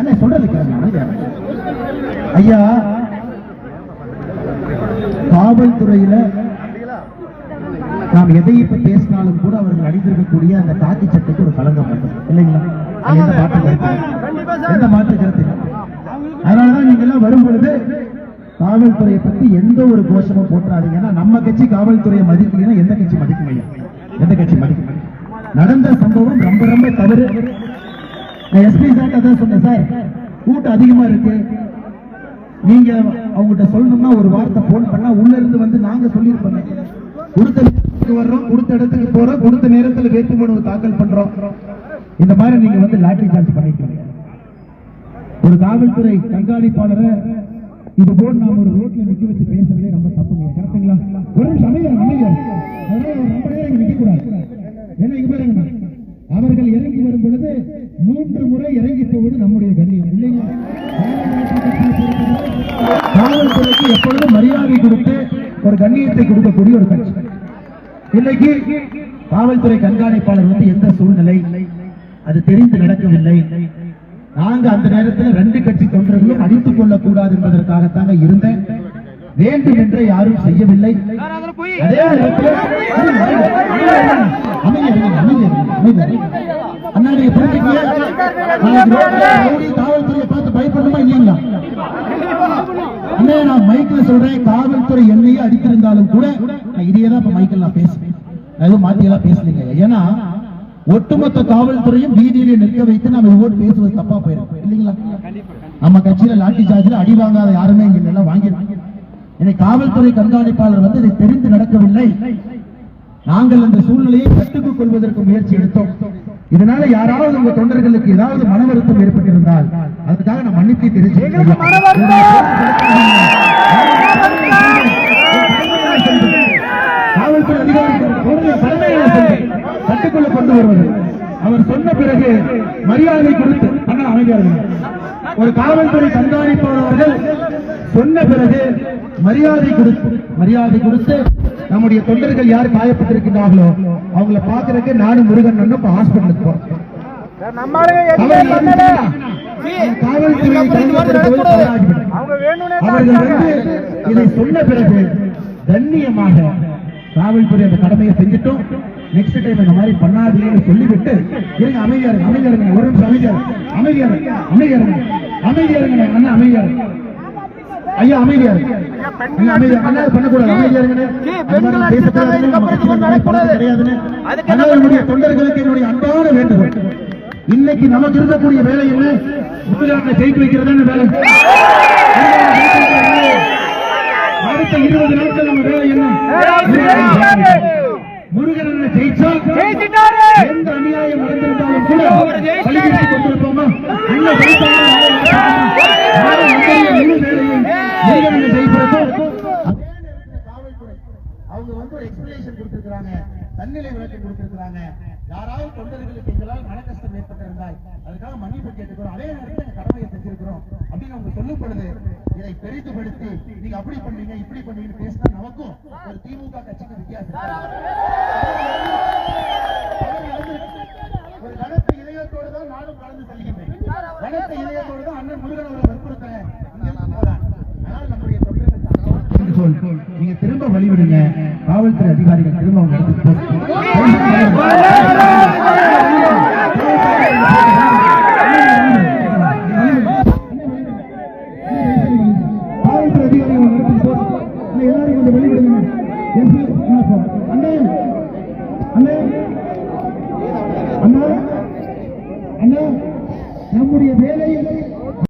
அண்ணே சொல்றது ஐயா காவல்துறையில நாம் எதை இப்ப பேசினாலும் கூட அவர்கள் அணிந்திருக்கக்கூடிய அந்த காக்கி சட்டைக்கு ஒரு கலங்கம் இல்லைங்களா? எந்த மாற்று கருத்து? எந்த மாற்று கருத்து? அதனாலதான் நீங்க எல்லாம் வரும் பொழுது காவல்துறையை பத்தி எந்த ஒரு கோஷமும் போட்டுறாதீங்க ஏன்னா நம்ம கட்சி காவல்துறையை மதிக்கலைன்னா எந்த கட்சி மதிக்க முடியும் எந்த கட்சி மதிக்கும்? நடந்த சம்பவம் ரொம்ப ரொம்ப தவறு. நான் எஸ்பி சார் அதான் சொன்னேன் சார். கூட்டம் அதிகமா இருக்கு. நீங்க அவங்ககிட்ட சொல்லணும்னா ஒரு வார்த்தை போன் பண்ணா உள்ள இருந்து வந்து நாங்க சொல்லியிருப்போம். கொடுத்த நேரத்துக்கு வர்றோம் கொடுத்த இடத்துக்கு போறோம் கொடுத்த நேரத்துல வேட்புமனு தாக்கல் பண்றோம். இந்த மாதிரி நீங்க வந்து லாட்டரி சார்ஜ் பண்ணிட்டு ஒரு காவல்துறை கண்காணிப்பாளரை இது போல் நாம ஒரு ரோட்ல நிக்க வச்சு பேசுறதே ரொம்ப தப்புங்க. கரெக்டுங்களா ஒரு சமயம் அமைதியா ரொம்ப நேரம் நிக்க கூடாது என்ன இங்க பாருங்க. அவர்கள் இறங்கி வரும் பொழுது மூன்று முறை இறங்கி போவது நம்முடைய கண்ணியம். இல்லைங்களா? காவல்துறைக்கு எப்பொழுதும் மரியாதை கொடுத்து ஒரு கண்ணியத்தை கொடுக்கக்கூடிய ஒரு கட்சி. இன்னைக்கு காவல்துறை கண்காணிப்பாளர் வந்து எந்த சூழ்நிலை? அது தெரிந்து நடக்கவில்லை. நாங்க அந்த நேரத்தில் ரெண்டு கட்சி தொண்டர்களும் அடித்துக் கொள்ளக் கூடாது என்பதற்காகத்தாங்க இருந்தேன். வேண்டும் என்று யாரும் செய்யவில்லை. அதே நேரத்தில் புரிஞ்சுக்கீங்க காவல்துறையை பார்த்து பயப்படணுமா இல்லைங்களா? அண்ணே நான் மைக்ல சொல்றேன் காவல்துறை என்னையே அடித்திருந்தாலும் கூட நான் இதையே தான் இப்ப மைக்கில் நான் பேசுவேன். எதுவும் மாத்தி எல்லாம் பேசலைங்க. ஏன்னா ஒட்டுமொத்த காவல்துறையும் வீதியிலே நிற்க வைத்து நாம ஓட்டு பேசுவது தப்பா போயிடும். இல்லைங்களா? நம்ம கட்சியில லாட்டி சார்ஜில் அடி வாங்காத யாருமே இங்க எல்லாம் இன்னைக்கு காவல்துறை கண்காணிப்பாளர் வந்து இதை தெரிந்து நடக்கவில்லை. நாங்கள் அந்த சூழ்நிலையை கட்டுக்குள் கொள்வதற்கு முயற்சி எடுத்தோம். இதனால யாராவது உங்க தொண்டர்களுக்கு ஏதாவது மன வருத்தம் ஏற்பட்டிருந்தால் அதுக்காக நான் மன்னிப்பை காவல்துறை அதிகாரிகள் தலைமையில கட்டுக்குள்ள கொண்டு வருவது. அவர் சொன்ன பிறகு மரியாதை கொடுத்து அண்ணா அமைதியா இருங்க. ஒரு காவல்துறை கண்காணிப்பாளர் அவர்கள் சொன்ன பிறகு மரியாதை கொடுத்து மரியாதை கொடுத்து நம்முடைய தொண்டர்கள் யார் காயப்பட்டிருக்கிறார்களோ அவங்கள பாக்குறதுக்கு நானும் முருகன் இப்ப ஹாஸ்பிட்டலுக்கு போறோம். அவர்கள் வந்து இதை சொன்ன பிறகு கண்ணியமாக காவல்துறை அந்த கடமையை செஞ்சுட்டோம். நெக்ஸ்ட் டைம் இந்த மாதிரி பண்ணாதீங்கன்னு சொல்லிவிட்டு இருங்க அமைதியா இருங்க அமைதியா இருங்க ஒரு நிமிஷம் அமைதியா அமைதியா இருங்க அமைதியா இருங்க. அமைதியா இருங்க அண்ணா அமைதியா இருங்க. ஐயா அமைதியா அமைதியா பண்ணக்கூடாது. அமைதியா இருங்க தொண்டர்களுக்கு என்னுடைய அன்பான வேண்டுகோள். இன்னைக்கு நமக்கு இருக்கக்கூடிய வேலை என்ன? முதலாளர் ஜெயிக்க வைக்கிறதான வேலை. அடுத்த இருபது நாட்கள் நம்ம வேலை என்ன? முருகன் ஜெயிச்சா? எந்த அநியாயம் நடந்திருந்தாலும் கூட கொண்டிருப்போமா? அண்ணன் ஜெயித்தாலும் யாரும் நம்முடைய முழு வேலையும் முருகனை ஜெயிக்கிறப்போ அவங்க வந்து ஒரு எக்ஸ்பிளேஷன் கொடுத்திருக்கிறாங்க தன்னிலை விளக்கம் கொடுத்திருக்கிறாங்க. யாராவது தொண்டர்களுக்கு எங்களால் மன கஷ்டம் ஏற்பட்டிருந்தால் அதுக்காக மன்னிப்பு கேட்டுக்கிறோம். அதே நேரத்தில் எங்க கடமையை செஞ்சிருக்கிறோம். அப்படின்னு அவங்க சொல்லும் பொழுது இதை பெரிதுபடுத்தி நீங்க அப்படி பண்ணீங்க இப்படி பண்ணீங்கன்னு பேசினா நமக்கும் ஒரு திமுக கட்சிக்கு வித்தியாசம் ஒரு கனத்த இதயத்தோடு தான் நானும் கலந்து செல்கின்றேன். கனத்த இதயத்தோடு தான் அண்ணன் முருகன் அவரை வற்புறுத்துறேன். ஆனால் நம்முடைய தொண்டர்கள் நீங்க திரும்ப வழிவிடுங்க. காவல்துறை அதிகாரிகள் திரும்ப அவங்க இடத்துக்கு காவல்துறை